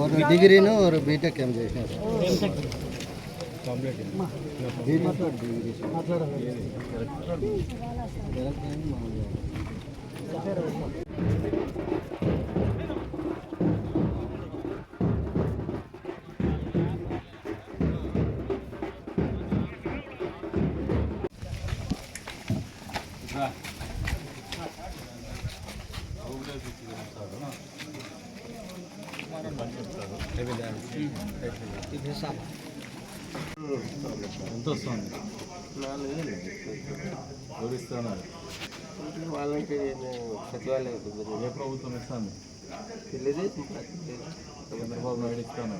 ఒక డిగ్రీను ఒక బీటెక్ ఏం చేసినారు? బీటెక్ ఎంత వస్తుంది? ఎవరు ఇస్తున్నారు వాళ్ళకి సచివాలయం ఏ ప్రభుత్వం ఇస్తాను? చంద్రబాబు నాయుడు ఇస్తాను.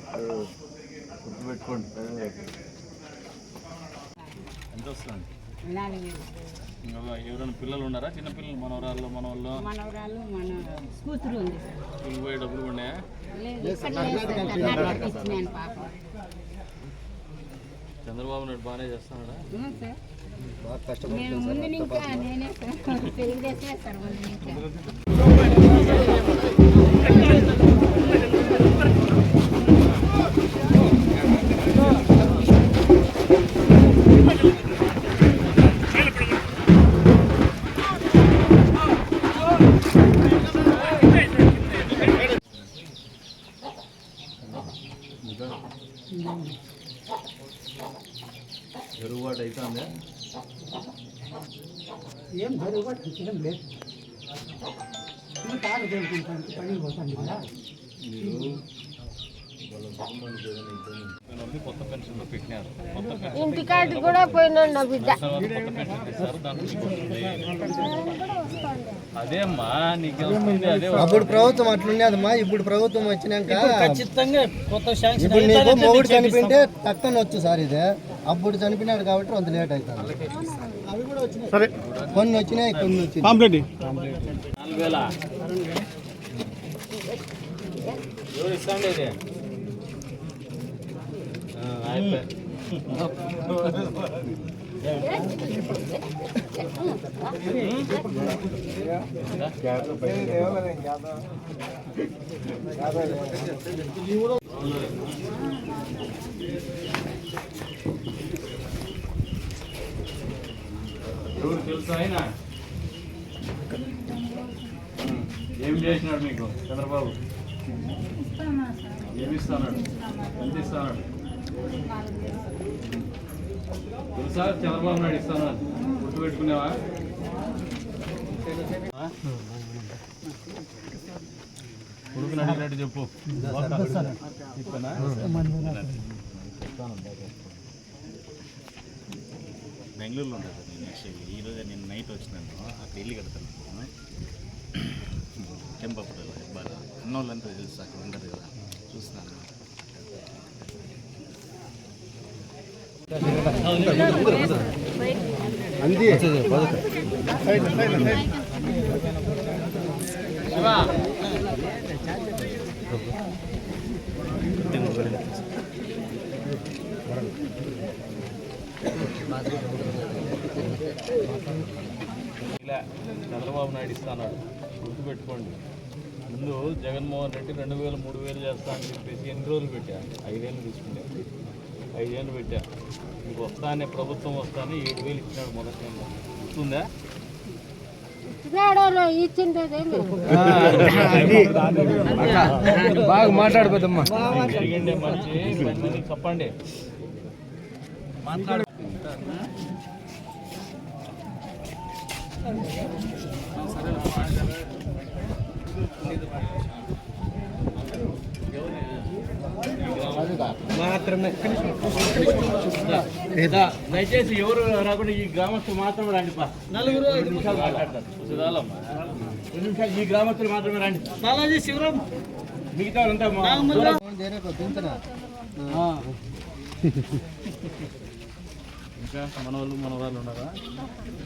గుర్తుపెట్టుకోండి. ఎంత వస్తుంది? ఇంకా ఎవరైనా పిల్లలు ఉన్నారా? చిన్న పిల్లలు మనవరాళ్ళు మనవాళ్ళు? మనవరాలు మన కూతురు ఉంది. పోయే డబ్బులు ఉన్నాయా లేదు ఇక్కడ లేదు సార్ కర్ణాటకకి ఇచ్చినాను పాప చంద్రబాబు నాయుడు బాగానే చేస్తున్నాడా? అవును అవుతుందా ఏం జరుగుబాటు చేయడం లేదు తాను తెలుసుకుంటాను పని పోతాను కదా. ఇంటికాడికి కూడా పోయినాడు నా బిడ్డ. కొత్త పెన్షన్ ఇస్తారు దాంట్లో నీకు వస్తుంది. అదే అమ్మా నీకు వస్తుంది అదే అప్పుడు ప్రభుత్వం అట్లుండేదమ్మా ఇప్పుడు ప్రభుత్వం వచ్చినాక ఖచ్చితంగా కొత్త శాంక్షన్ ఇప్పుడు నీకు మొగుడు చనిపోయింటే టక్కన వచ్చు సార్ ఇదే. అప్పుడు చనిపోయినాడు కాబట్టి కొంత లేట్ అవుతుంది. వచ్చినాయి. కొన్ని వచ్చినాయి కొన్ని వచ్చినాయి నాలుగు వేల. ఎవరు ఇస్తాండి ఇది ఆ, అయిపోయి. ఎవరు తెలుసా ఆయన ఏం చేసినాడు మీకు చంద్రబాబు ఏమి ఇస్తాడు ఎంత ఇస్తాడు తెలుసా? చంద్రబాబు నాయుడు ఇస్తాను. గుర్తు పెట్టుకునేవా? కొడుకుని అడిగినట్టు చెప్పు. బెంగళూరులో ఉంటాను సార్ నేను యాక్చువల్లీ ఈరోజు నేను నైట్ వచ్చినాను. అక్కడ ఇల్లు కడతాను. చెంపపుటలో బాగా ఉన్నోళ్ళంతా తెలుసు అక్కడ ఉండదు కదా. చూస్తున్నాను ఇలా చంద్రబాబు నాయుడు ఇస్తాన్నాడు గుర్తుపెట్టుకోండి. ముందు జగన్మోహన్ రెడ్డి రెండు వేలు మూడు వేలు చేస్తా అని చెప్పేసి ఎన్ని రోజులు పెట్టారు? ఐదేళ్ళు తీసుకుంటారు ఐదేళ్ళు పెట్టా. ఇంక వస్తానే ప్రభుత్వం వస్తానే ఏడు వేలు ఇచ్చినాడు మొదటి గుర్తుందా? ఇచ్చిండేదేమి బాగా మాట్లాడిపోద్దమ్మా మంచి మందికి చెప్పండి. మాత్రమే. దయచేసి ఎవరు రాకుండా ఈ గ్రామస్తులు మాత్రమే రండి పా. నలుగురు రెండు నిమిషాలు మాట్లాడతారు. రెండు నిమిషాలు ఈ గ్రామస్తులు మాత్రమే రండి. బాలాజీ శివరాం మిగతా వాళ్ళంతా ఇంకా మన వాళ్ళు మన వాళ్ళు ఉన్నారా?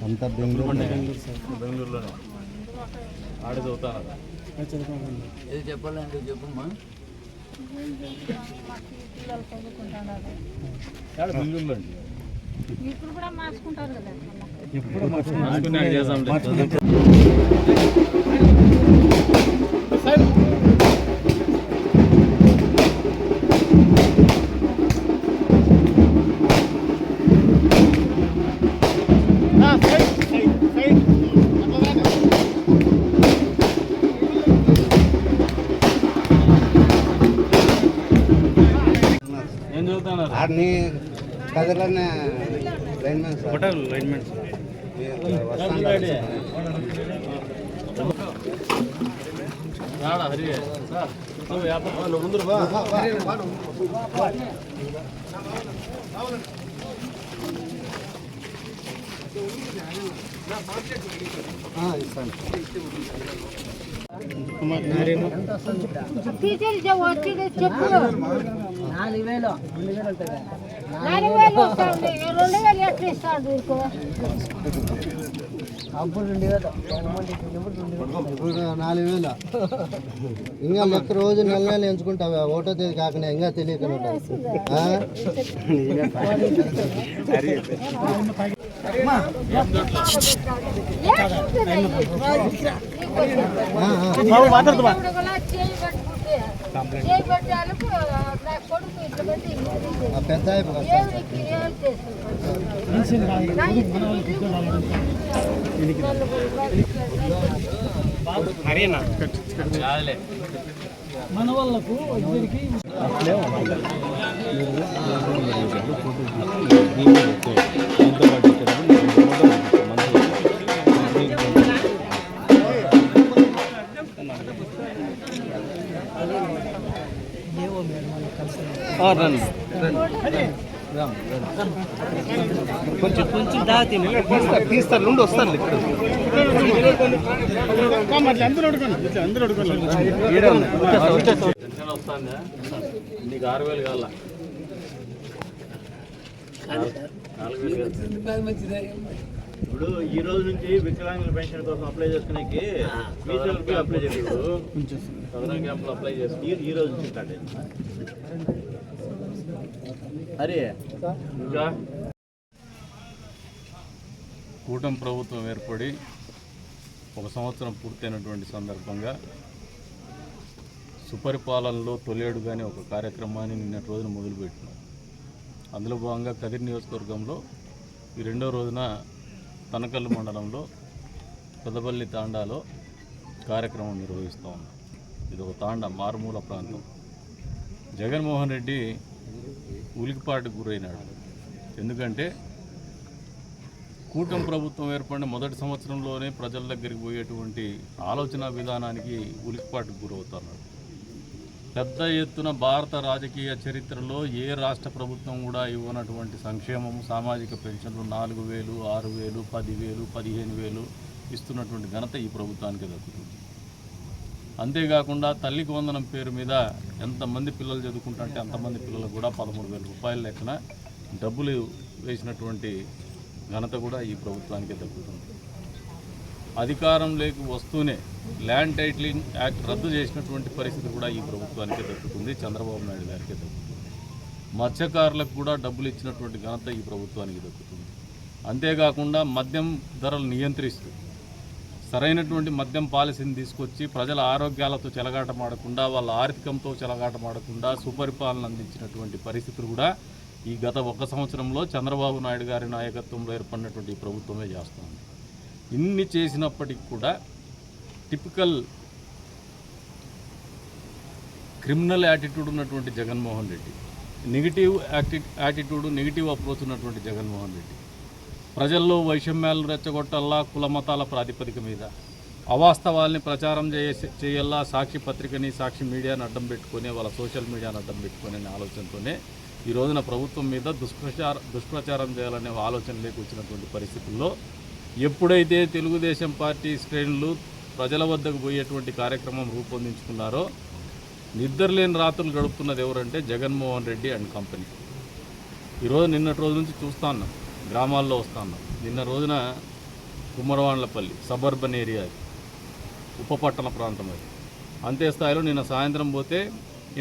అంతా బెంగళూరు బెంగళూరులోనే. ఆడ చదువుతారా? ఏది చెప్పాలంటే చెప్పమ్మా. ఇప్పుడు కూడా మార్చుకుంటారు కదా మార్చుకున్నాక చేద్దాంలే. అన్ని లైన్మెంట్స్ మీరు వస్తాను రాడా హరి? సార్ నువ్వు వ్యాపారం ముందు ఇస్తాను. టీచర్ వచ్చి చెప్పు. నాలుగు వేలు రెండు వేలు ఉంటుంది నాలుగు వేలు అప్పుడు రెండు నాలుగు ఇంకా లెక్క రోజు నెల నెల ఎంచుకుంటావా? ఒకటో తేదీ కాకుండా ఇంకా తెలియక పెద్ద మన వాళ్ళకు ఇద్దరికి కొంచెం కొంచెం దాతి తీస్తారు నుండి వస్తారు ఇక్కడ నీకు ఆరు వేలు కావాల. ఇప్పుడు ఈ రోజు నుంచి వికలాంగుల పెన్షన్ కోసం అప్లై చేసుకునేకి అప్లై చేసాడు సదరన్ క్యాంపులో అప్లై చేసి ఈ ఈ రోజు నుంచి స్టార్ట్ కూటమి ప్రభుత్వం ఏర్పడి ఒక సంవత్సరం పూర్తయినటువంటి సందర్భంగా సుపరిపాలనలో తొలేడుగానే ఒక కార్యక్రమాన్ని నిన్నటి రోజున మొదలుపెట్టినాం. అందులో భాగంగా కదిరి నియోజకవర్గంలో ఈ రెండో రోజున తనకల్లు మండలంలో పెదపల్లి తాండాలో కార్యక్రమం నిర్వహిస్తూ ఉన్నాం. ఇది ఒక తాండా మారుమూల ప్రాంతం. జగన్మోహన్ రెడ్డి ఉలికిపాటుకు గురైనాడు. ఎందుకంటే కూటమి ప్రభుత్వం ఏర్పడిన మొదటి సంవత్సరంలోనే ప్రజల దగ్గరికి పోయేటువంటి ఆలోచన విధానానికి ఉలికిపాటుకు గురవుతున్నాడు పెద్ద ఎత్తున భారత రాజకీయ చరిత్రలో ఏ రాష్ట్ర ప్రభుత్వం కూడా ఇవ్వనటువంటి సంక్షేమం సామాజిక పెన్షన్లు నాలుగు వేలు ఆరు వేలు పదివేలు పదిహేను వేలు ఇస్తున్నటువంటి ఘనత ఈ ప్రభుత్వానికి దక్కుతుంది. అంతేకాకుండా తల్లికి వందనం పేరు మీద ఎంతమంది పిల్లలు చదువుకుంటుంటే అంతమంది పిల్లలకు కూడా పదమూడు వేల రూపాయల లెక్కన డబ్బులు వేసినటువంటి ఘనత కూడా ఈ ప్రభుత్వానికే దక్కుతుంది. అధికారంలోకి వస్తూనే ల్యాండ్ టైటిలింగ్ యాక్ట్ రద్దు చేసినటువంటి పరిస్థితి కూడా ఈ ప్రభుత్వానికే దక్కుతుంది చంద్రబాబు నాయుడు గారికే దక్కుతుంది. మత్స్యకారులకు కూడా డబ్బులు ఇచ్చినటువంటి ఘనత ఈ ప్రభుత్వానికి దక్కుతుంది. అంతేకాకుండా మద్యం ధరలు నియంత్రిస్తూ సరైనటువంటి మద్యం పాలసీని తీసుకొచ్చి ప్రజల ఆరోగ్యాలతో చెలగాటమాడకుండా వాళ్ళ ఆర్థికంతో చెలగాటమాడకుండా సుపరిపాలన అందించినటువంటి పరిస్థితులు కూడా ఈ గత ఒక సంవత్సరంలో చంద్రబాబు నాయుడు గారి నాయకత్వంలో ఏర్పడినటువంటి ప్రభుత్వమే చేస్తుంది. ఇన్ని చేసినప్పటికీ కూడా టిపికల్ క్రిమినల్ యాటిట్యూడ్ ఉన్నటువంటి జగన్మోహన్ రెడ్డి నెగిటివ్ యాటి యాటిట్యూడ్ నెగిటివ్ అప్రోచ్ ఉన్నటువంటి జగన్మోహన్ రెడ్డి ప్రజల్లో వైషమ్యాలను రెచ్చగొట్టల్లా కుల మతాల ప్రాతిపదిక మీద. అవాస్తవాల్ని ప్రచారం చేసే చేయల్లా సాక్షి పత్రికని సాక్షి మీడియాని అడ్డం పెట్టుకొని వాళ్ళ సోషల్ మీడియాని అడ్డం పెట్టుకొని అనే ఆలోచనతోనే ఈ రోజున ప్రభుత్వం మీద దుష్ప్రచార దుష్ప్రచారం చేయాలనే ఆలోచన లేకొచ్చినటువంటి పరిస్థితుల్లో ఎప్పుడైతే తెలుగుదేశం పార్టీ శ్రేణులు ప్రజల వద్దకు పోయేటువంటి కార్యక్రమం రూపొందించుకున్నారో నిద్రలేని రాత్రులు గడుపుతున్నది ఎవరంటే జగన్మోహన్ రెడ్డి అండ్ కంపెనీ. ఈరోజు నిన్నటి రోజు నుంచి చూస్తా ఉన్నాం. గ్రామాల్లో వస్తా ఉన్నాం నిన్న రోజున కుమ్మరవాండ్లపల్లి సబర్బన్ ఏరియా అది. ఉపపట్టణ ప్రాంతం అది. అంతే స్థాయిలో నిన్న సాయంత్రం పోతే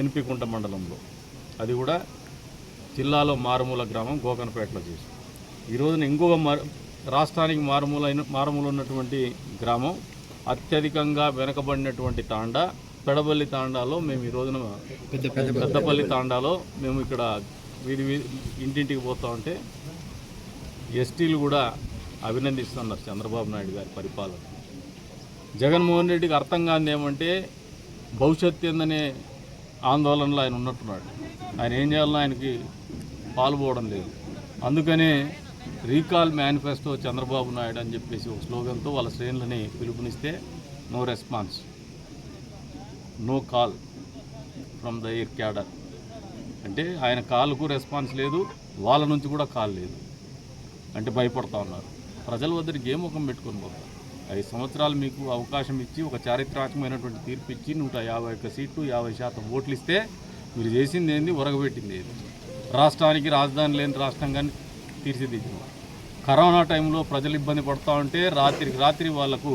ఎన్పికుంట మండలంలో. అది కూడా జిల్లాలో మారుమూల గ్రామం గోకనపేటలో చేసి ఈ రోజున ఇంకొక మారు రాష్ట్రానికి మారుమూల మారుమూల ఉన్నటువంటి గ్రామం అత్యధికంగా వెనకబడినటువంటి తాండా పెడబల్లి తాండాలో మేము ఈ రోజున పెద్దపల్లి తాండాలో మేము ఇక్కడ వీధి వీధి ఇంటింటికి పోతా ఉంటే ఎస్టీలు కూడా అభినందిస్తున్నారు చంద్రబాబు నాయుడు గారి పరిపాలన. జగన్మోహన్ రెడ్డికి అర్థం కాని ఏమంటే భవిష్యత్తు ఏందనే ఆందోళనలో ఆయన ఉన్నట్టున్నాడు. ఆయన ఏం చేయాలన్నా ఆయనకి పాల్పోవడం లేదు. అందుకనే రీకాల్ మేనిఫెస్టో చంద్రబాబు నాయుడు అని చెప్పేసి ఒక స్లోగన్తో వాళ్ళ శ్రేణులని పిలుపునిస్తే no response no call from the air cadre. అంటే ఆయన కాల్కు రెస్పాన్స్ లేదు వాళ్ళ నుంచి కూడా కాల్ లేదు. అంటే భయపడతా ఉన్నారు. ప్రజల వద్దరికి ఏ ముఖం పెట్టుకొని పోతారు? ఐదు సంవత్సరాలు మీకు అవకాశం ఇచ్చి ఒక చారిత్రాత్మకమైనటువంటి తీర్పు ఇచ్చి నూట యాభై ఒక్క సీట్లు యాభై శాతం ఓట్లు ఇస్తే మీరు చేసింది ఏంది? ఉరగబెట్టింది ఏది? రాష్ట్రానికి రాజధాని లేని రాష్ట్రంగా తీర్చిదిద్దిన కరోనా టైంలో ప్రజలు ఇబ్బంది పడుతూ ఉంటే రాత్రికి రాత్రి వాళ్ళకు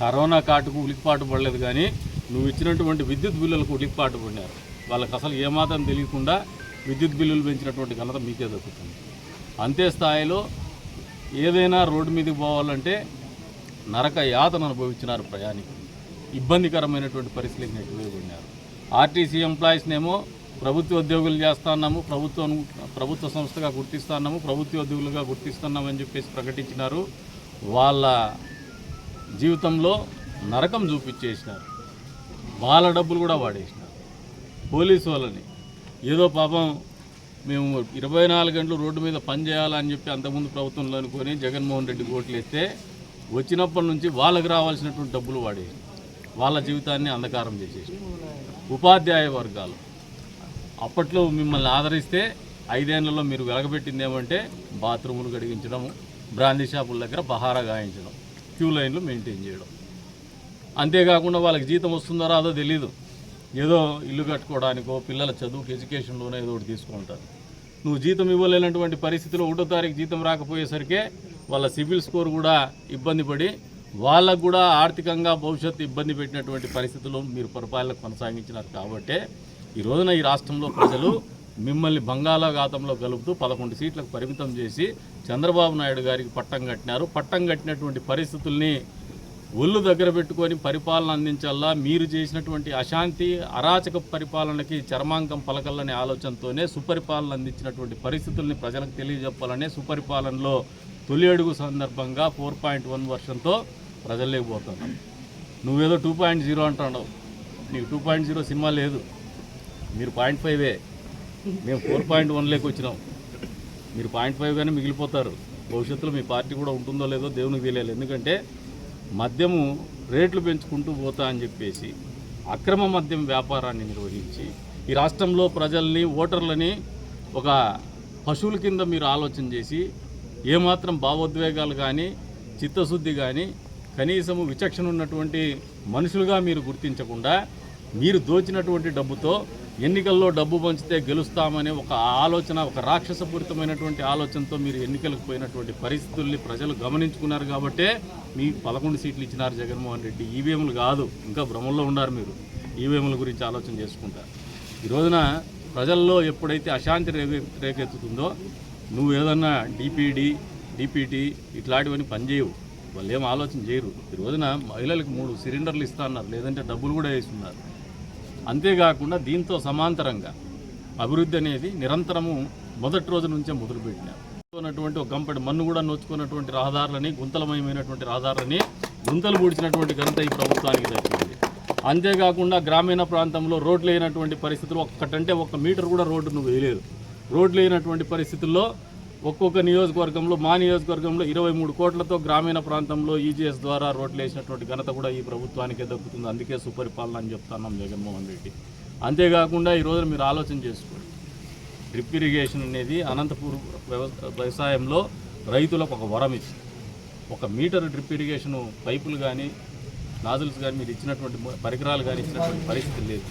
కరోనా కాటుకు ఉలికిపాటు పడలేదు కానీ నువ్వు ఇచ్చినటువంటి విద్యుత్ బిల్లులకు ఉలికిపాటు పడినారు. వాళ్ళకి అసలు ఏమాత్రం తెలియకుండా విద్యుత్ బిల్లులు పెంచినటువంటి ఘనత మీకే దక్కుతుంది. అంతే స్థాయిలో ఏదైనా రోడ్డు మీదకి పోవాలంటే నరక యాతను అనుభవించినారు ప్రయాణికులు. ఇబ్బందికరమైనటువంటి పరిస్థితులకు నెట్టివేయబడినారు ఆర్టీసీ ఎంప్లాయీస్నేమో ప్రభుత్వ ఉద్యోగులు చేస్తున్నాము ప్రభుత్వం ప్రభుత్వ సంస్థగా గుర్తిస్తున్నాము ప్రభుత్వ ఉద్యోగులుగా గుర్తిస్తున్నామని చెప్పేసి ప్రకటించినారు. వాళ్ళ జీవితంలో నరకం చూపించేసినారు. వాళ్ళ డబ్బులు కూడా వాడేసినారు. పోలీసు వాళ్ళని. ఏదో పాపం మేము ఇరవై నాలుగు గంటలు రోడ్డు మీద పని చేయాలని చెప్పి అంతకుముందు ప్రభుత్వంలో అనుకొని జగన్మోహన్ రెడ్డి ఓట్లు వేస్తే వచ్చినప్పటి నుంచి వాళ్ళకి రావాల్సినటువంటి డబ్బులు వాడేసి వాళ్ళ జీవితాన్ని అంధకారం చేసేసి. ఉపాధ్యాయ వర్గాలు. అప్పట్లో మిమ్మల్ని ఆదరిస్తే ఐదేళ్ళలో మీరు వెలగబెట్టింది ఏమంటే బాత్రూములు గడిగించడం బ్రాందీ షాపుల దగ్గర బహారా గాయించడం క్యూ లైన్లు మెయింటైన్ చేయడం. అంతేకాకుండా వాళ్ళకి జీతం వస్తుందో రాదో తెలీదు. ఏదో ఇల్లు కట్టుకోవడానికో పిల్లల చదువుకి ఎడ్యుకేషన్లోనో ఏదో ఒకటి తీసుకుంటారు నువ్వు జీతం ఇవ్వలేనటువంటి పరిస్థితిలో ఒకటో తారీఖు జీతం రాకపోయేసరికే వాళ్ళ సిబిల్ స్కోర్ కూడా ఇబ్బంది పడి వాళ్ళకు కూడా ఆర్థికంగా భవిష్యత్తు ఇబ్బంది పెట్టినటువంటి పరిస్థితుల్లో మీరు పరిపాలన కొనసాగించినారు కాబట్టే ఈ రోజున ఈ రాష్ట్రంలో ప్రజలు మిమ్మల్ని బంగాళాఘాతంలో కలుపుతూ పదకొండు సీట్లకు పరిమితం చేసి చంద్రబాబు నాయుడు గారికి పట్టం కట్టినారు. పట్టం కట్టినటువంటి పరిస్థితుల్ని ఒళ్ళు దగ్గర పెట్టుకొని పరిపాలన అందించాలా? మీరు చేసినటువంటి అశాంతి అరాచక పరిపాలనకి చర్మాంకం పలకల్లనే ఆలోచనతోనే సుపరిపాలన అందించినటువంటి పరిస్థితుల్ని ప్రజలకు తెలియజెప్పాలనే సుపరిపాలనలో తొలి అడుగు సందర్భంగా ఫోర్ పాయింట్ వన్ వర్షంతో ప్రజల్లోకి పోతున్నాం. నువ్వేదో టూ పాయింట్ జీరో అంటున్నావు. నీకు టూ పాయింట్ జీరో సినిమా లేదు. మీరు పాయింట్ ఫైవే. మేము ఫోర్ పాయింట్ వన్లోకి వచ్చినాం. మీరు పాయింట్ ఫైవ్గానే మిగిలిపోతారు. భవిష్యత్తులో మీ పార్టీ కూడా ఉంటుందో లేదో దేవునికి తెలియాలి. ఎందుకంటే మద్యము రేట్లు పెంచుకుంటూ పోతా అని చెప్పేసి అక్రమ మద్యం వ్యాపారాన్ని నిర్వహించి ఈ రాష్ట్రంలో ప్రజల్ని ఓటర్లని ఒక పశువుల కింద మీరు ఆలోచన చేసి ఏమాత్రం భావోద్వేగాలు కానీ చిత్తశుద్ధి కానీ కనీసము విచక్షణ ఉన్నటువంటి మనుషులుగా మీరు గుర్తించకుండా మీరు దోచినటువంటి డబ్బుతో ఎన్నికల్లో డబ్బు పంచితే గెలుస్తామనే ఒక ఆలోచన ఒక రాక్షసపూరితమైనటువంటి ఆలోచనతో మీరు ఎన్నికలకు పోయినటువంటి పరిస్థితుల్ని ప్రజలు గమనించుకున్నారు కాబట్టే మీ పదకొండు సీట్లు ఇచ్చినారు జగన్మోహన్ రెడ్డి. ఈవీఎంలు కాదు ఇంకా భ్రమంలో ఉన్నారు మీరు. ఈవీఎంల గురించి ఆలోచన చేసుకుంటారు. ఈ రోజున ప్రజల్లో ఎప్పుడైతే అశాంతి రేగ రేకెత్తుతుందో నువ్వు ఏదన్నా డిపిడి డిపిటి ఇట్లాంటివన్నీ పనిచేయవు వాళ్ళు ఏం ఆలోచన చేయరు. ఈ రోజున మహిళలకు మూడు సిలిండర్లు ఇస్తా అన్నారు. లేదంటే డబ్బులు కూడా వేస్తున్నారు. అంతేకాకుండా దీంతో సమాంతరంగా అభివృద్ధి అనేది నిరంతరము మొదటి రోజు నుంచే మొదలుపెట్టినారు ఉన్నటువంటి ఒక గంపటి మన్ను కూడా నోచుకున్నటువంటి రహదారులని గుంతలమయమైనటువంటి రహదారులని గుంతలు పూడ్చినటువంటి ఘనత ఈ ప్రభుత్వానికి దక్కింది. అంతేకాకుండా గ్రామీణ ప్రాంతంలో రోడ్లు లేనటువంటి పరిస్థితులు ఒక్కటంటే ఒక్క మీటర్ కూడా రోడ్డు నువ్వు వేయలేదు. రోడ్లు లేనటువంటి పరిస్థితుల్లో ఒక్కొక్క నియోజకవర్గంలో మా నియోజకవర్గంలో ఇరవై మూడు కోట్లతో గ్రామీణ ప్రాంతంలో ఈజీఎస్ ద్వారా రోడ్లు వేసినటువంటి ఘనత కూడా ఈ ప్రభుత్వానికే దక్కుతుంది. అందుకే సుపరిపాలన అని చెప్తున్నాం జగన్మోహన్ రెడ్డి. అంతేకాకుండా ఈరోజు మీరు ఆలోచన చేసుకోండి. డ్రిప్ ఇరిగేషన్ అనేది అనంతపూర్ వ్యవ- వ్యవసాయంలో రైతులకు ఒక వరం ఇచ్చింది. ఒక మీటర్ డ్రిప్ ఇరిగేషన్ పైపులు కానీ నాజుల్స్ కానీ మీరు ఇచ్చినటువంటి పరికరాలు కానీ ఇచ్చినటువంటి పరిస్థితి లేదు.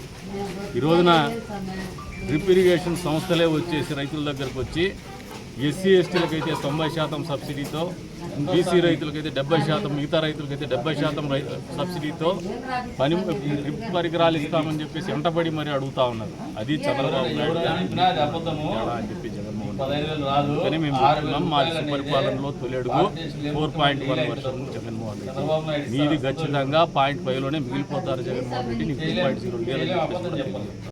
ఈ రోజున డ్రిప్ ఇరిగేషన్ సంస్థలే వచ్చేసి రైతుల దగ్గరకు వచ్చి ఎస్సీ ఎస్టీలకైతే తొంభై శాతం సబ్సిడీతో బీసీ రైతులకైతే డెబ్బై శాతం మిగతా రైతులకైతే డెబ్బై శాతం రై సబ్సిడీతో పని డ్రిప్ పరికరాలు ఇస్తామని చెప్పేసి వెంటబడి మరి అడుగుతా ఉన్నారు. అది చంద్రబాబు నాయుడు అని చెప్పి జగన్మోహన్. కానీ మేము మా పరిపాలనలో తొలి అడుగు. ఫోర్ పాయింట్ వన్ వర్షం జగన్మోహన్ రెడ్డి. మీది ఖచ్చితంగా పాయింట్ ఫైవ్లోనే మిగిలిపోతారు జగన్మోహన్ రెడ్డి. నీకు టూ పాయింట్ జీరో లేదని.